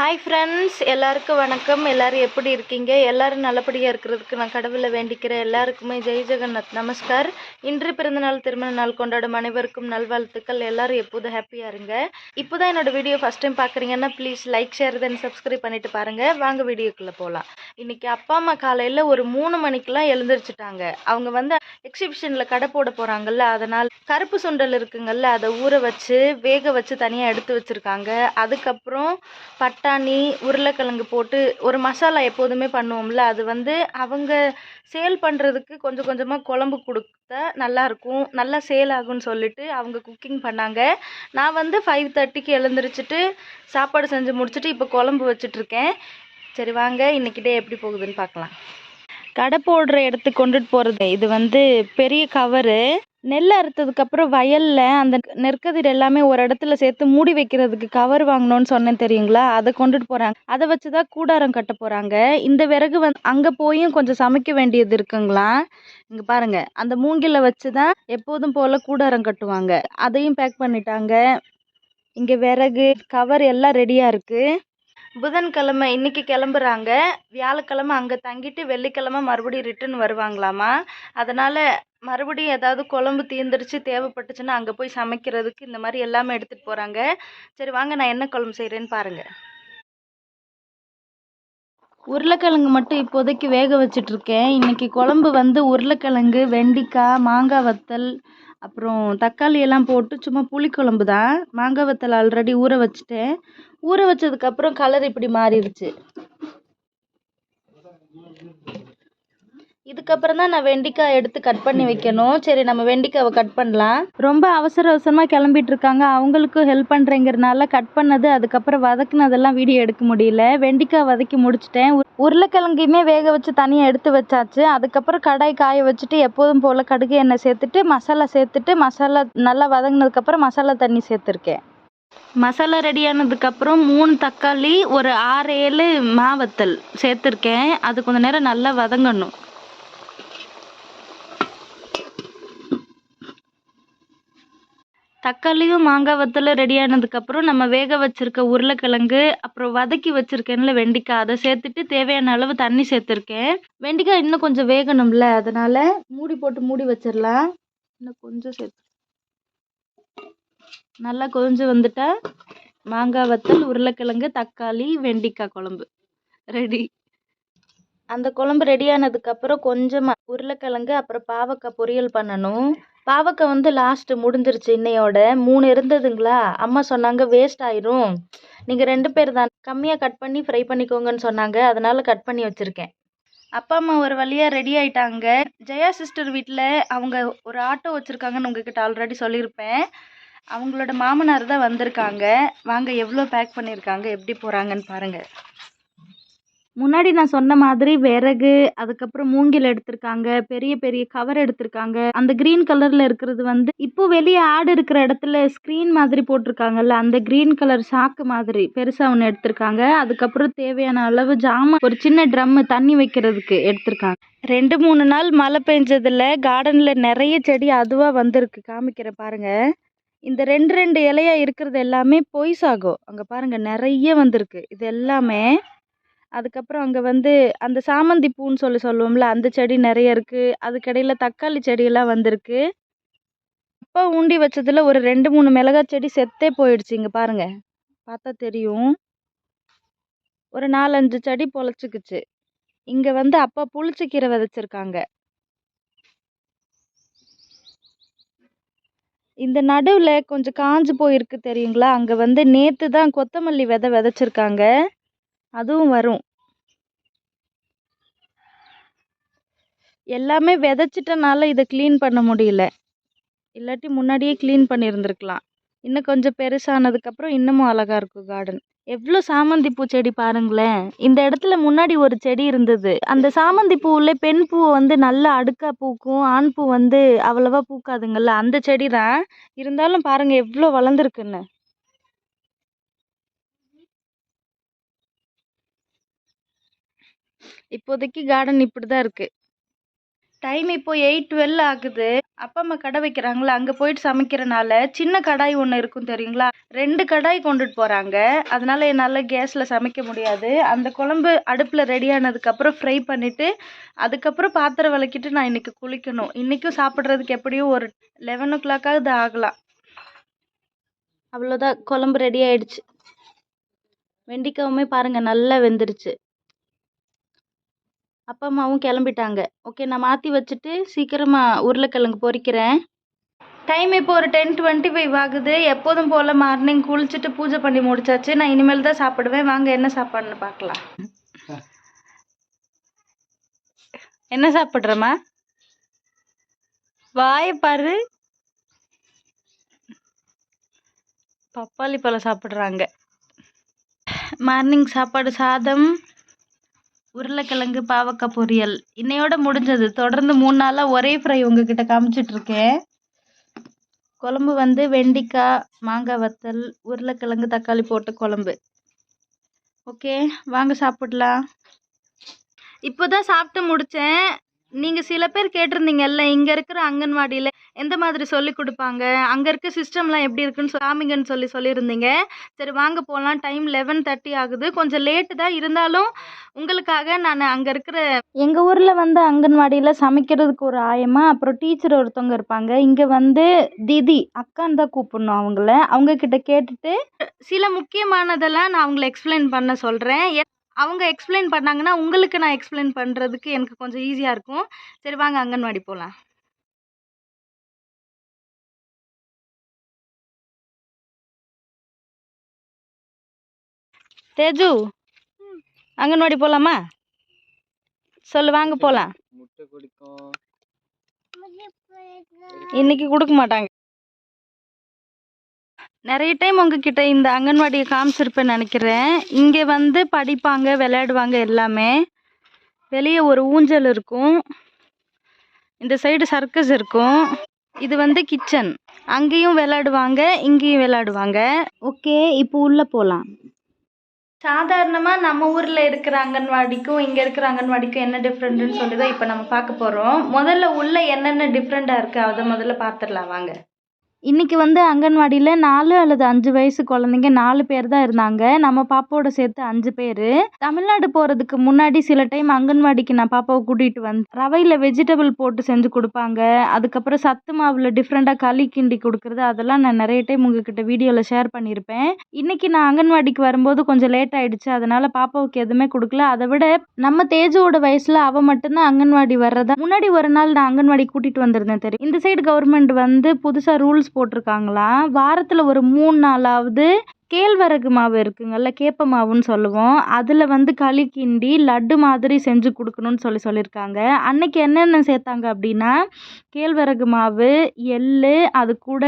Hi friends எல்லாருக்கும் வணக்கம். எல்லோரும் எப்படி இருக்கீங்க? எல்லோரும் நல்லபடியாக இருக்கிறதுக்கு நான் கடவுளை வேண்டிக்கிறேன். எல்லாருக்குமே ஜெய் ஜெகநாத். நமஸ்கார். இன்று பிறந்தநாள் திருமண நாள் கொண்டாடும் அனைவருக்கும் நல்வாழ்த்துக்கள். எல்லாரும் எப்போதும் ஹாப்பியாக இருங்க. இப்போ தான் என்னோட வீடியோ ஃபஸ்ட் டைம் பார்க்குறீங்கன்னா please like share then subscribe பண்ணிவிட்டு பாருங்கள் வாங்க வீடியோக்குள்ளே போகலாம் இன்றைக்கி அப்பா அம்மா காலையில் ஒரு மூணு மணிக்கெலாம் எழுந்திரிச்சிட்டாங்க. அவங்க வந்து எக்ஸிபிஷனில் கடை போட போகிறாங்கல்ல அதனால் கருப்பு சுண்டல் இருக்குங்கல்ல அதை ஊற வச்சு வேக வச்சு தனியாக எடுத்து வச்சுருக்காங்க. அதுக்கப்புறம் பட்டாணி உருளைக்கிழங்கு போட்டு ஒரு மசாலா எப்போதுமே பண்ணுவோம்ல அது வந்து அவங்க சேல் பண்ணுறதுக்கு கொஞ்சம் கொஞ்சமாக குழம்பு கொடுத்தா நல்லாயிருக்கும் நல்லா சேல் ஆகும்னு சொல்லிட்டு அவங்க குக்கிங் பண்ணாங்க. நான் வந்து ஃபைவ் தேர்ட்டிக்கு எழுந்திரிச்சிட்டு சாப்பாடு செஞ்சு முடிச்சுட்டு இப்போ குழம்பு வச்சிட்ருக்கேன் சரி வாங்க இன்றைக்கி டே எப்படி போகுதுன்னு பார்க்கலாம். கடை போடுற இடத்துக்கு கொண்டுட்டு போகிறது இது வந்து பெரிய கவரு நெல் அறுத்ததுக்கப்புறம் வயலில் அந்த நெற்கதிர் எல்லாமே ஒரு இடத்துல சேர்த்து மூடி வைக்கிறதுக்கு கவர் வாங்கணும்னு சொன்னேன் தெரியுங்களா? அதை கொண்டுட்டு போகிறாங்க அதை வச்சு தான் கூடாரம் கட்ட போகிறாங்க இந்த விறகு வந்து அங்கே போயும் கொஞ்சம் சமைக்க வேண்டியது இருக்குங்களா? இங்கே பாருங்க. அந்த மூங்கில வச்சு தான் எப்போதும் போல் கூடாரம் கட்டுவாங்க. அதையும் பேக் பண்ணிட்டாங்க. இங்கே விறகு கவர் எல்லாம் ரெடியாக இருக்குது புதன்கிழமை இன்னைக்கு கிளம்புறாங்க. வியாழக்கிழமை அங்கே தங்கிட்டு வெள்ளிக்கிழமை மறுபடியும் ரிட்டர்ன் வருவாங்களாமா? அதனால் மறுபடியும் ஏதாவது குழம்பு தீர்ந்துருச்சு தேவைப்பட்டுச்சுன்னா அங்கே போய் சமைக்கிறதுக்கு இந்த மாதிரி எல்லாமே எடுத்துகிட்டு போகிறாங்க சரி வாங்க நான் என்ன குழம்பு செய்கிறேன்னு பாருங்கள் உருளைக்கிழங்கு மட்டும் இப்போதைக்கு வேக வச்சிட்ருக்கேன் இன்றைக்கி குழம்பு வந்து உருளைக்கிழங்கு வெண்டைக்காய் மாங்காய் வத்தல் அப்புறம் தக்காளி எல்லாம் போட்டு சும்மா புளிக்குழம்பு தான். மாங்காய் வத்தல் ஆல்ரெடி ஊற வச்சுட்டேன். ஊற வச்சதுக்கப்புறம் கலர் இப்படி மாறிடுச்சு இதுக்கப்புறம் தான் நான் வெண்டைக்காய் எடுத்து கட் பண்ணி வைக்கணும். சரி நம்ம வெண்டைக்காவை கட் பண்ணலாம். ரொம்ப அவசர அவசரமாக கிளம்பிட்டு இருக்காங்க. அவங்களுக்கும் ஹெல்ப் பண்ணுறேங்கிறனால கட் பண்ணது அதுக்கப்புறம் வதக்குனதெல்லாம் வீடியோ எடுக்க முடியல. வெண்டைக்காய் வதக்கி முடிச்சிட்டேன். உருளைக்கிழங்கையுமே வேக வச்சு தனியாக எடுத்து வச்சாச்சு. அதுக்கப்புறம் கடாய் காய வச்சுட்டு எப்போதும் போல் கடுகு எண்ணெய் சேர்த்துட்டு மசாலா சேர்த்துட்டு மசாலா நல்லா வதங்கினதுக்கப்புறம் மசாலா தண்ணி சேர்த்துருக்கேன். மசாலா ரெடி ஆனதுக்கப்புறம் மூணு தக்காளி ஒரு ஆறு ஏழு மாவத்தல் சேர்த்துருக்கேன். அது கொஞ்ச நேரம் நல்லா வதங்கணும். தக்காளியும் மாங்காய் வத்தலும் ரெடி ஆனதுக்கப்புறம் நம்ம வேக வச்சிருக்க உருளைக்கிழங்கு அப்புறம் வதக்கி வச்சிருக்கேன்ல வெண்டைக்காய் அதை சேர்த்துட்டு தேவையான அளவு தண்ணி சேர்த்துருக்கேன். வெண்டைக்காய் இன்னும் கொஞ்சம் வேகணும்ல அதனால மூடி போட்டு மூடி வச்சிடலாம். இன்னும் கொஞ்சம் சேர்த்து நல்லா கொஞ்சம் வந்துட்டா மாங்காய் வத்தல் உருளைக்கிழங்கு தக்காளி வெண்டைக்காய் குழம்பு. ரெடி அந்த குழம்பு ரெடி ஆனதுக்கப்புறம் கொஞ்சமாக உருளைக்கிழங்கு அப்புறம் பாவக்காய் பொரியல் பண்ணணும். பாவக்காய் வந்து லாஸ்ட்டு முடிஞ்சிருச்சு இன்னையோட. மூணு இருந்ததுங்களா? அம்மா சொன்னாங்க வேஸ்ட் ஆயிரும். நீங்கள் ரெண்டு பேர் தான். கம்மியாக கட் பண்ணி ஃப்ரை பண்ணிக்கோங்கன்னு சொன்னாங்க. அதனால கட் பண்ணி வச்சுருக்கேன். அப்பா அம்மா ஒரு வழியாக ரெடி ஆயிட்டாங்க. ஜெயா சிஸ்டர் வீட்டில் அவங்க ஒரு ஆட்டோ வச்சுருக்காங்கன்னு உங்ககிட்ட ஆல்ரெடி சொல்லியிருப்பேன். அவங்களோட மாமனார் தான் வந்திருக்காங்க. வாங்க எவ்வளோ பேக் பண்ணியிருக்காங்க எப்படி போகிறாங்கன்னு பாருங்கள் முன்னாடி நான் சொன்ன மாதிரி விறகு அதுக்கப்புறம் மூங்கில் எடுத்திருக்காங்க பெரிய பெரிய கவர் எடுத்திருக்காங்க. அந்த கிரீன் கலர்ல இருக்கிறது வந்து இப்போ வெளியே ஆடு இருக்கிற இடத்துல ஸ்க்ரீன் மாதிரி போட்டிருக்காங்கல்ல அந்த கிரீன் கலர் சாக்கு மாதிரி பெருசா ஒன்று எடுத்திருக்காங்க. அதுக்கப்புறம் தேவையான அளவு ஜாமான் ஒரு சின்ன ட்ரம் தண்ணி வைக்கிறதுக்கு எடுத்திருக்காங்க. ரெண்டு மூணு நாள் மழை பெஞ்சதுல கார்டன்ல நிறைய செடி அதுவா வந்திருக்கு. காமிக்கிறேன் பாருங்க. இந்த ரெண்டு ரெண்டு இலையா இருக்கிறது எல்லாமே பொய் சாகும் அங்க பாருங்க நிறைய வந்திருக்கு. இது எல்லாமே அதுக்கப்புறம் அங்கே வந்து அந்த சாமந்தி பூன்னு சொல்லி சொல்லுவோம்ல அந்த செடி நிறைய இருக்குது அதுக்கடையில் தக்காளி செடியெல்லாம் வந்திருக்கு. அப்பா ஊண்டி வச்சதில் ஒரு ரெண்டு மூணு மிளகாய் செடி செத்தே போயிடுச்சு இங்கே பாருங்கள் பார்த்தா தெரியும். ஒரு நாலஞ்சு செடி பொழைச்சிக்குச்சு. இங்கே வந்து அப்பா புளிச்சக்கீரை விதைச்சிருக்காங்க. இந்த நடுவில் கொஞ்சம் காஞ்சு போயிருக்கு தெரியுங்களா? அங்கே வந்து நேற்று தான் கொத்தமல்லி விதை விதைச்சிருக்காங்க. அதுவும் வரும். எல்லாமே விதைச்சிட்டனால இதை க்ளீன் பண்ண முடியல. இல்லாட்டி முன்னாடியே க்ளீன் பண்ணியிருந்துருக்கலாம். இன்னும் கொஞ்சம் பெருசானதுக்கப்புறம் இன்னமும் அழகாக இருக்கும் கார்டன் எவ்வளோ சாமந்தி பூ செடி பாருங்களேன். இந்த இடத்துல முன்னாடி ஒரு செடி இருந்தது. அந்த சாமந்தி பூவில் பெண் பூ வந்து நல்லா அடுக்கா பூக்கும் ஆண் பூ வந்து அவ்வளவா பூக்காதுங்கள்ல அந்த செடி தான் இருந்தாலும் பாருங்கள் எவ்வளோ வளர்ந்துருக்குன்னு. இப்போதைக்கு கார்டன் இப்படி தான் இருக்குது டைம் இப்போ எயிட் டுவெல் ஆகுது. அப்பா அம்மா கடை வைக்கிறாங்களா? அங்கே போயிட்டு சமைக்கிறனால சின்ன கடாய் ஒன்று இருக்கும் தெரியுங்களா? ரெண்டு கடாய் கொண்டுட்டு போகிறாங்க அதனால என்னால் கேஸில் சமைக்க முடியாது. அந்த குழம்பு அடுப்பில் ரெடி ஆனதுக்கப்புறம் ஃப்ரை பண்ணிவிட்டு அதுக்கப்புறம் பாத்திரம் விளக்கிட்டு நான் இன்றைக்கி குளிக்கணும். இன்றைக்கும் சாப்பிட்றதுக்கு எப்படியும் ஒரு லெவன் ஓ கிளாக்காவது ஆகலாம். அவ்வளோதான் குழம்பு ரெடி ஆயிடுச்சு. வெண்டிக்காவுமே பாருங்கள் நல்லா வெந்துருச்சு. அப்பா அம்மாவும் கிளம்பிட்டாங்க. ஓகே நான் மாற்றி வச்சுட்டு சீக்கிரமாக உருளைக்கிழங்கு பொறிக்கிறேன். டைம் இப்போ ஒரு டென் டுவெண்ட்டி ஃபைவ் ஆகுது. எப்போதும் போல் மார்னிங் குளிச்சுட்டு பூஜை பண்ணி முடிச்சாச்சு. நான் இனிமேல் தான் சாப்பிடுவேன். வாங்க என்ன சாப்பாடுன்னு பார்க்கலாம். என்ன சாப்பிட்றம்மா? வாயை பாரு. பப்பாளி பழம் சாப்பிட்றாங்க. மார்னிங் சாப்பாடு சாதம் உருளைக்கிழங்கு பாவக்காய் பொரியல். இன்னையோட முடிஞ்சது. தொடர்ந்து மூணு நாளாக ஒரே ஃப்ரை உங்ககிட்ட காமிச்சிட்டு இருக்கேன். குழம்பு வந்து வெண்டிக்காய் மாங்காய் வத்தல் உருளைக்கிழங்கு தக்காளி போட்டு குழம்பு. ஓகே வாங்க சாப்பிடலாம். இப்போ தான் சாப்பிட்டு முடித்தேன் நீங்கள் சில பேர் கேட்டிருந்தீங்கல்ல இங்கே இருக்கிற அங்கன்வாடியில் எந்த மாதிரி சொல்லி கொடுப்பாங்க? அங்கே இருக்க சிஸ்டம்லாம் எப்படி இருக்குன்னு காமிங்கன்னு சொல்லி சொல்லியிருந்தீங்க. சரி வாங்க போகலாம் டைம் லெவன் தேர்ட்டி ஆகுது. கொஞ்சம் லேட்டு தான். இருந்தாலும் உங்களுக்காக நான் அங்கே இருக்கிற எங்கள் ஊரில் வந்து அங்கன்வாடியில் சமைக்கிறதுக்கு ஒரு ஆயமா அப்புறம் டீச்சர் ஒருத்தவங்க இருப்பாங்க. இங்கே வந்து திதி அக்கான்னு தான் கூப்பிடணும் அவங்கள. அவங்க கிட்ட கேட்டுட்டு சில முக்கியமானதெல்லாம் நான் அவங்கள எக்ஸ்பிளைன் பண்ண சொல்கிறேன் அவங்க எக்ஸ்பிளைன் பண்ணாங்கன்னா உங்களுக்கு நான் எக்ஸ்பிளைன் பண்ணுறதுக்கு எனக்கு கொஞ்சம் ஈஸியாக இருக்கும். சரி வாங்க அங்கன்வாடி போகலாம் தேஜு அங்கன்வாடி போகலாமா சொல்லு வாங்க போகலாம் முட்டை குடிக்கும். இன்னைக்கு கொடுக்க மாட்டாங்க. நிறைய டைம் உங்ககிட்ட இந்த அங்கன்வாடியை காமிச்சிருப்பேன்னு நினைக்கிறேன். இங்கே வந்து படிப்பாங்க விளையாடுவாங்க எல்லாமே. வெளியே ஒரு ஊஞ்சல் இருக்கும். இந்த சைடு சர்க்கஸ் இருக்கும். இது வந்து கிச்சன் அங்கேயும் விளையாடுவாங்க இங்கேயும் விளையாடுவாங்க. ஓகே இப்போ உள்ளே போகலாம் சாதாரணமாக நம்ம ஊரில் இருக்கிற அங்கன்வாடிக்கும் இங்கே இருக்கிற அங்கன்வாடிக்கும் என்ன டிஃப்ரெண்ட்டுன்னு சொல்லி தான் இப்போ நம்ம பார்க்க போகிறோம் முதல்ல உள்ள என்னென்ன டிஃப்ரெண்ட்டாக இருக்குது அதை முதல்ல பார்த்துடலாம் வாங்க. இன்றைக்கி வந்து அங்கன்வாடியில் நாலு அல்லது அஞ்சு வயசு குழந்தைங்க நாலு பேர் தான் இருந்தாங்க. நம்ம பாப்பாவோட சேர்த்து அஞ்சு பேர். தமிழ்நாடு போகிறதுக்கு முன்னாடி சில டைம் அங்கன்வாடிக்கு நான் பாப்பாவை கூட்டிகிட்டு வந்து ரவையில் வெஜிடபிள் போட்டு செஞ்சு கொடுப்பாங்க. அதுக்கப்புறம் சத்து மாவில் டிஃப்ரெண்ட்டாக களி கிண்டி கொடுக்குறது. அதெல்லாம் நான் நிறைய டைம் உங்ககிட்ட வீடியோவில் ஷேர் பண்ணியிருப்பேன் இன்றைக்கி நான் அங்கன்வாடிக்கு வரும்போது கொஞ்சம் லேட் ஆகிடுச்சு அதனால் பாப்பாவுக்கு எதுவுமே கொடுக்கல. அதை விட நம்ம தேஜுவோட வயசில் அவள் மட்டும்தான் அங்கன்வாடி வர்றதா. முன்னாடி ஒரு நாள் நான் அங்கன்வாடி கூட்டிகிட்டு வந்திருந்தேன் தெரியும். இந்த சைடு கவர்மெண்ட் வந்து புதுசாக ரூல்ஸ் போட்டிருக்காங்களாம் வாரத்துல ஒரு மூணு நாளாவது கேழ்வரகு மாவு இருக்குங்கல்ல கேப்ப மாவுன்னு சொல்லுவோம். அதில் வந்து களி கிண்டி லட்டு மாதிரி செஞ்சு கொடுக்கணும்னு சொல்லி சொல்லியிருக்காங்க அன்னைக்கு என்னென்ன சேர்த்தாங்க அப்படின்னா கேழ்வரகு மாவு எள்ளு அது கூட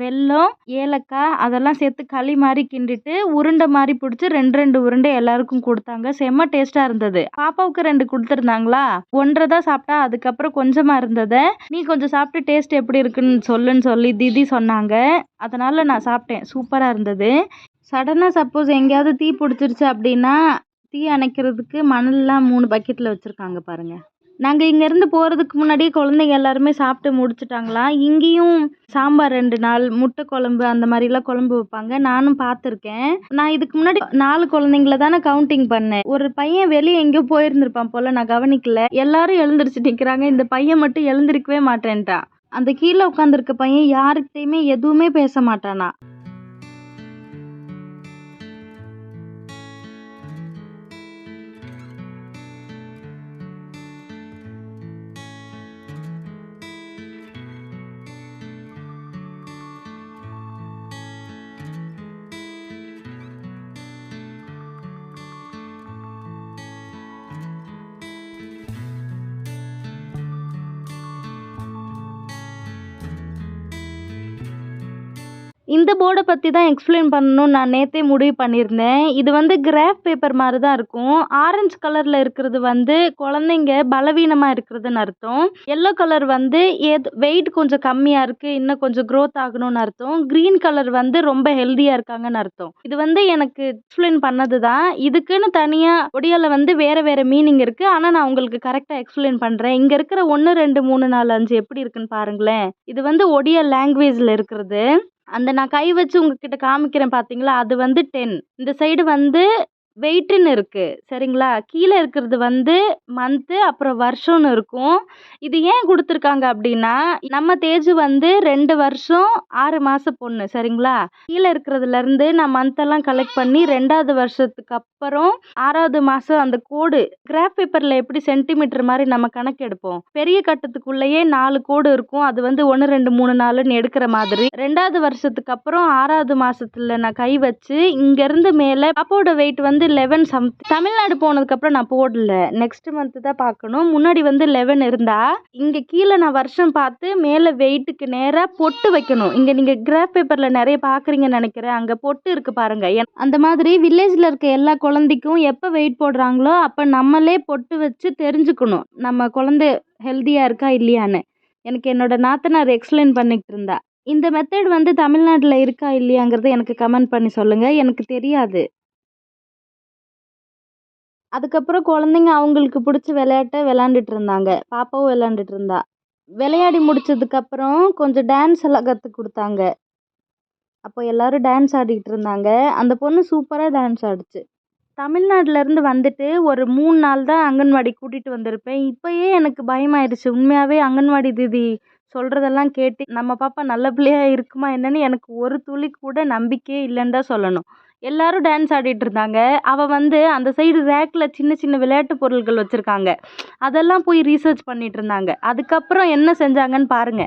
வெல்லம் ஏலக்காய் அதெல்லாம் சேர்த்து களி மாதிரி கிண்டிட்டு உருண்டை மாதிரி பிடிச்சி ரெண்டு ரெண்டு உருண்டை எல்லாருக்கும் கொடுத்தாங்க. செம்ம டேஸ்ட்டாக இருந்தது. பாப்பாவுக்கு ரெண்டு கொடுத்துருந்தாங்களா? ஒன்றரை தான் சாப்பிட்டா அதுக்கப்புறம் கொஞ்சமாக இருந்ததை நீ கொஞ்சம் சாப்பிட்டு டேஸ்ட் எப்படி இருக்குன்னு சொல்லுன்னு சொல்லி தீதி சொன்னாங்க. அதனால் நான் சாப்பிட்டேன். சூப்பராக இருந்தது. சடனாக சப்போஸ் எங்கேயாவது தீ பிடிச்சிருச்சு அப்படின்னா தீ அணைக்கிறதுக்கு மணல்லாம் மூணு பக்கெட்டில் வச்சுருக்காங்க பாருங்கள் நாங்கள் இங்கேருந்து போகிறதுக்கு முன்னாடியே குழந்தைங்க எல்லாருமே சாப்பிட்டு முடிச்சிட்டாங்களாம் இங்கேயும் சாம்பார் ரெண்டு நாள் முட்டை குழம்பு அந்த மாதிரிலாம் குழம்பு வைப்பாங்க. நானும் பார்த்துருக்கேன். நான் இதுக்கு முன்னாடி நாலு குழந்தைங்கள தானே கவுண்டிங் பண்ணேன். ஒரு பையன் வெளியே எங்கேயோ போயிருந்திருப்பான் போல் நான் கவனிக்கல. எல்லாரும் எழுந்திரிச்சு நிற்கிறாங்க இந்த பையன் மட்டும் எழுந்திருக்கவே மாட்டேன்ட்டான். அந்த கீழே உட்காந்துருக்க பையன் யாருக்கிட்டையுமே எதுவுமே பேச மாட்டானா? இந்த போர்டை பற்றி தான் எக்ஸ்பிளைன் பண்ணணும்னு நான் நேற்றே முடிவு பண்ணியிருந்தேன். இது வந்து கிராஃப் பேப்பர் மாதிரி தான் இருக்கும் ஆரஞ்சு கலரில் இருக்கிறது வந்து குழந்தைங்க பலவீனமாக இருக்கிறதுன்னு அர்த்தம். எல்லோ கலர் வந்து ஏது வெயிட் கொஞ்சம் கம்மியாக இருக்குது இன்னும் கொஞ்சம் க்ரோத் ஆகணும்னு அர்த்தம். க்ரீன் கலர் வந்து ரொம்ப ஹெல்த்தியாக இருக்காங்கன்னு அர்த்தம். இது வந்து எனக்கு எக்ஸ்பிளைன் பண்ணது தான் இதுக்குன்னு தனியாக ஒடியாவில் வந்து வேறு வேறு மீனிங் இருக்குது ஆனால் நான் உங்களுக்கு கரெக்டாக எக்ஸ்பிளைன் பண்ணுறேன் இங்கே இருக்கிற ஒன்று ரெண்டு மூணு நாலு அஞ்சு எப்படி இருக்குன்னு பாருங்களேன். இது வந்து ஒடியா லாங்குவேஜில் இருக்கிறது. அந்த நான் கை வச்சு உங்ககிட்ட காமிக்கிறேன் பார்த்தீங்களா அது வந்து டென் இந்த சைடு வந்து வெயிட்டுன்னு இருக்குது சரிங்களா? கீழே இருக்கிறது வந்து மந்த்து அப்புறம் வருஷம்னு இருக்கும். இது ஏன் கொடுத்துருக்காங்க அப்படின்னா நம்ம தேஜு வந்து ரெண்டு வருஷம் ஆறு மாத பொண்ணு. சரிங்களா? கீழே இருக்கிறதுலேருந்து நான் மந்த்தெல்லாம் கலெக்ட் பண்ணி ரெண்டாவது வருஷத்துக்கு அப்புறம் ஆறாவது மாதம் அந்த கோடு கிராஃப் பேப்பரில் எப்படி சென்டிமீட்டர் மாதிரி நம்ம கணக்கு எடுப்போம்? பெரிய கட்டத்துக்குள்ளேயே நாலு கோடு இருக்கும். அது வந்து ஒன்று ரெண்டு மூணு நாலுன்னு எடுக்கிற மாதிரி. ரெண்டாவது வருஷத்துக்கு அப்புறம் ஆறாவது மாதத்தில் நான் கை வச்சு இங்கேருந்து மேலே பாப்பாவோட வெயிட் வந்து லெவன் சம் தமிழ்நாடு போனதுக்கப்புறம் நான் போடல. நெக்ஸ்ட் மந்த்து தான் பார்க்கணும். முன்னாடி வந்து லெவன் இருந்தா இங்கே கீழே நான் வருஷம் பார்த்து மேலே வெயிட்டுக்கு நேராக பொட்டு வைக்கணும். இங்கே நீங்கள் கிராஃப் பேப்பரில் நிறைய பார்க்குறீங்கன்னு நினைக்கிறேன். அங்கே பொட்டு இருக்குது பாருங்க. என்- அந்த மாதிரி வில்லேஜில் இருக்க எல்லா குழந்தைக்கும் எப்போ வெயிட் போடுறாங்களோ அப்போ நம்மளே பொட்டு வச்சு தெரிஞ்சுக்கணும். நம்ம குழந்தை ஹெல்த்தியாக இருக்கா இல்லையான்னு. எனக்கு என்னோட நாத்தனார் எக்ஸ்பிளைன் பண்ணிக்கிட்டு இருந்தா. இந்த மெத்தட் வந்து தமிழ்நாட்டில் இருக்கா இல்லையாங்கிறத எனக்கு கமெண்ட் பண்ணி சொல்லுங்கள் எனக்கு தெரியாது. அதுக்கப்புறம் குழந்தைங்க அவங்களுக்கு பிடிச்ச விளையாட்டை விளாண்டுட்டு இருந்தாங்க பாப்பாவும் விளாண்டுட்டு இருந்தா விளையாடி முடிச்சதுக்கப்புறம் கொஞ்சம் டான்ஸ் எல்லாம் கற்றுக் கொடுத்தாங்க. அப்போ எல்லாரும் டான்ஸ் ஆடிக்கிட்டு இருந்தாங்க அந்த பொண்ணு சூப்பராக டான்ஸ் ஆடிச்சு. தமிழ்நாட்டிலேருந்து வந்துட்டு ஒரு மூணு நாள் தான் அங்கன்வாடி கூட்டிகிட்டு வந்திருப்பேன். இப்போயே எனக்கு பயமாயிருச்சு. உண்மையாகவே அங்கன்வாடி தீதி சொல்கிறதெல்லாம் கேட்டு நம்ம பாப்பா நல்ல பிள்ளையாக இருக்குமா? என்னன்னு எனக்கு ஒரு துளி கூட நம்பிக்கையே இல்லைன்னு தான் சொல்லணும். எல்லாரும் டான்ஸ் ஆடிட்டு இருந்தாங்க. அவள் வந்து அந்த சைடு ரேக்கில் சின்ன சின்ன விளையாட்டு பொருட்கள் வச்சுருக்காங்க. அதெல்லாம் போய் ரீசர்ச் பண்ணிட்டு இருந்தாங்க. அதுக்கப்புறம் என்ன செஞ்சாங்கன்னு பாருங்க.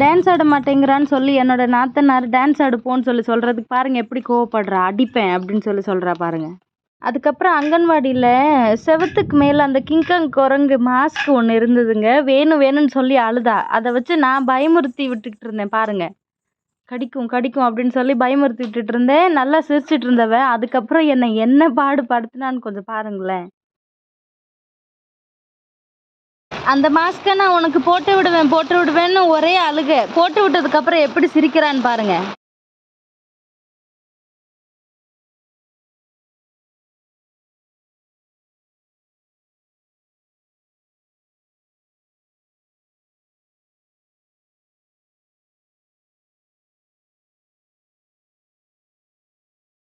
டான்ஸ் ஆட மாட்டேங்கிறான்னு சொல்லி என்னோட நாத்தனார் டான்ஸ் ஆடுப்போன்னு சொல்லி சொல்கிறதுக்கு பாருங்க எப்படி கோவப்படுறா அடிப்பேன் அப்படின்னு சொல்லி சொல்கிறா பாருங்கள் அதுக்கப்புறம் அங்கன்வாடியில் செவத்துக்கு மேலே அந்த கிங்காங் குரங்கு மாஸ்க் ஒன்று இருந்ததுங்க. வேணும் வேணும்னு சொல்லி அழுதா. அதை வச்சு நான் பயமுறுத்தி விட்டுக்கிட்டு இருந்தேன் பாருங்க. கடிக்கும் கடிக்கும் அப்படின்னு சொல்லி பயமுறுத்தி விட்டுட்டு இருந்தேன் நல்லா சிரிச்சிட்டு இருந்தவ அதுக்கப்புறம் என்னை என்ன பாடு படுத்தினான்னு கொஞ்சம் பாருங்களேன். அந்த மாஸ்க்கை நான் உனக்கு போட்டு விடுவேன் போட்டு விடுவேன்னு ஒரே அழுக. போட்டு விட்டதுக்கப்புறம் எப்படி சிரிக்கிறான்னு பாருங்கள்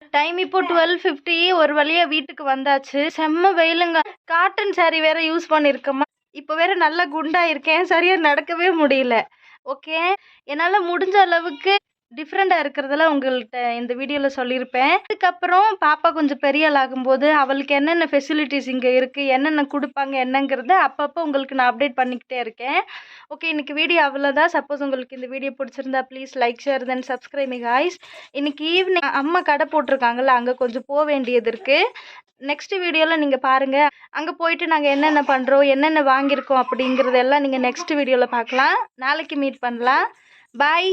டைம் இப்போ டுவெல் ஃபிஃப்டி ஒரு வழியா வீட்டுக்கு வந்தாச்சு. செம்ம வெயிலுங்க. காட்டன் saree வேற யூஸ் பண்ணியிருக்கேம்மா இப்போ வேற நல்லா குண்டா இருக்கேன் சரியா நடக்கவே முடியல. ஓகே என்னால் முடிஞ்ச அளவுக்கு டிஃப்ரெண்ட்டாக இருக்கிறதெல்லாம் உங்கள்கிட்ட இந்த வீடியோவில் சொல்லியிருப்பேன். அதுக்கப்புறம் பாப்பா கொஞ்சம் பெரிய ஆள் ஆகும்போது அவளுக்கு என்னென்ன ஃபெசிலிட்டிஸ் இங்கே இருக்குது என்னென்ன கொடுப்பாங்க என்னங்கிறத அப்பப்போ உங்களுக்கு நான் அப்டேட் பண்ணிக்கிட்டே இருக்கேன். ஓகே இன்னைக்கு வீடியோ அவ்வளோதான் சப்போஸ் உங்களுக்கு இந்த வீடியோ பிடிச்சிருந்தா please like share then subscribe guys இன்னைக்கு ஈவினிங் அம்மா கடை போட்டிருக்காங்கல்ல அங்கே கொஞ்சம் போக வேண்டியது இருக்குது நெக்ஸ்ட் வீடியோவில் நீங்கள் பாருங்கள் அங்கே போயிட்டு நாங்கள் என்னென்ன பண்ணுறோம் என்னென்ன வாங்கியிருக்கோம் அப்படிங்கிறதெல்லாம் நீங்கள் நெக்ஸ்ட் வீடியோவில் பார்க்கலாம். நாளைக்கு மீட் பண்ணலாம். பாய்